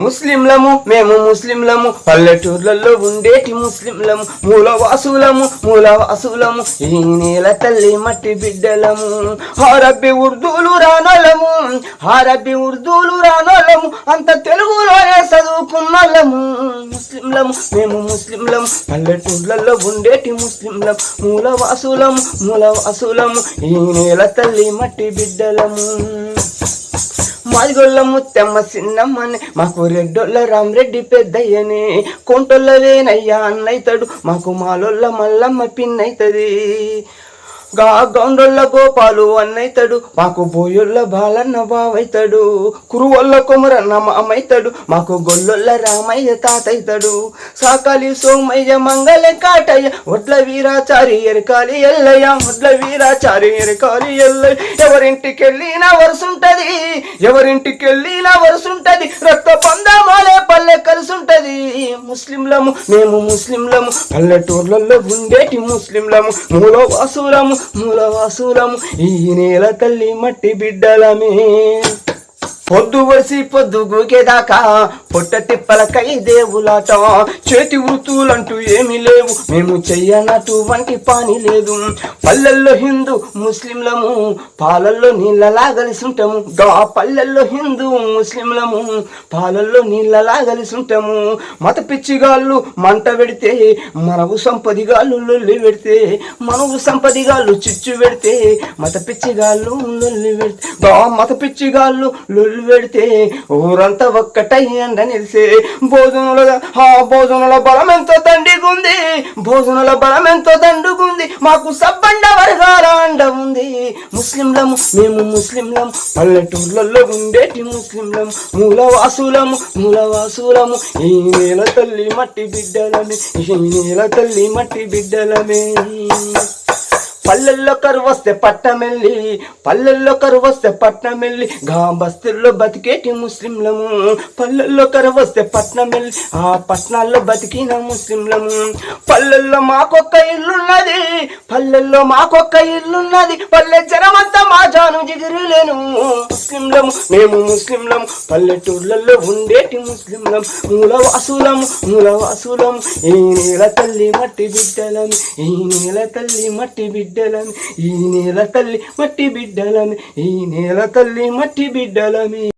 ముస్లింలము మేము ముస్లింలము. పల్లెటూర్లలో ఉండేటి ముస్లింలము మూలవాసులము మూలవాసులము. ఈ నేల తల్లి మట్టి బిడ్డలము. హారబ్బి ఉర్దూలు రానోలము హారబ్బి ఉర్దూలు రానోలము అంత తెలుగులోనే చదువుకున్నోళ్ళము. ముస్లింలము మేము ముస్లింలము. పల్లెటూర్లలో ఉండేటి ముస్లింలం మూలవాసులము మూలవాసులము. ఈ నేల తల్లి మట్టి బిడ్డలము. మాదిగొల్ల ముత్తెమ్మ సిన్నమ్మని మాకు రెడ్డొల్ల రామరెడ్డి పెద్దయ్యని. కొంటొల్ల వేనయ్యా అన్నైతాడు మాకు మాలొల్ల మల్లమ్మ పిన్నైతది గా గౌండొల్ల గోపాలు అన్నైతడు మాకు బోయొల్ల బాలన్న బావైతడు కురువల్ల కొమరన్న మామైతాడు మాకు గొల్లొల్ల రామయ్య తాతైతాడు సాకాలి సోమయ్య మంగళ కాటయ్య ఒడ్ల వీరాచారి ఎరకాలి ఎల్లయ్య వడ్ల వీరాచారి ఎరకాలి ఎల్లయ్య. ఎవరింటికి వెళ్ళినా వరుసుంటది ఎవరింటికి వెళ్ళినా వరుసుంటది రక్త పొందమాలే పల్లె కలుసుంటది. ముస్లింలము మేము ముస్లింలము. పల్లెటూర్లలో ఉండేటి ముస్లింలము. మూలవాసులము మూలవాసులము. ఈ నేల తల్లి మట్టి బిడ్డలమే. పొద్దు వరిసి పొద్దు గూగేదాకా పొట్ట తిప్పలకై దేవులాట. చేతి వృత్తులంటూ ఏమీ లేవు. మేము చెయ్యనటువంటి పని లేదు. పల్లెల్లో హిందూ ముస్లింలము పాలల్లో నీళ్ళలా కలిసుంటాము గా పల్లెల్లో హిందూ ముస్లింలము పాలల్లో నీళ్ళలా కలిసుంటాము మత పిచ్చిగాళ్ళు మంట పెడితే మనవు సంపదిగాళ్ళు లొల్లి పెడితే మనవు సంపదిగాళ్ళు చిచ్చు పెడితే మత పిచ్చిగాళ్ళు లొల్లి పెడితే గా మత పిచ్చిగాళ్ళు లొల్లి పెడితే ఊరంతా ఒక్కటై ఎండ నిలిసే భోజనుల ఆ భోజనుల బలం ఎంతో దండిగుంది. భోజనుల బలం ఎంతో దండుగుంది. మాకు సబ్బండ వర్గాల అండ ఉంది. ముస్లింలము మేము ముస్లింలము పల్లెటూర్లలో ఉండేటి ముస్లింలము మూలవాసులము మూలవాసులము ఈ నేల తల్లి మట్టి బిడ్డలమే ఈ నేల తల్లి మట్టి బిడ్డలమే. పల్లెల్లో కరువు వస్తే పట్టమెల్లి పల్లెల్లో కరువు వస్తే పట్నమెల్లి గాంబస్తీల్లో బతికేటి ముస్లింలము. పల్లెల్లో కరువు వస్తే పట్నమెల్లి ఆ పట్నాల్లో బతికిన ముస్లింలము. పల్లెల్లో మాకొక్క ఇల్లున్నది పల్లెల్లో మాకొక్క ఇల్లున్నది పల్లె జనమంతా మా జాను జిగిరిలేను. ముస్లింలము మేము ముస్లింలము పల్లెటూర్లలో ఉండేటి ముస్లింలం. మూలవాసులము మూలవాసులం ఈ నేల తల్లి మట్టి బిడ్డలం ఈ నేల తల్లి మట్టి బిడ్డలమే ఈ నేల తల్లి మట్టి బిడ్డలమే ఈ నేల తల్లి మట్టి బిడ్డలమే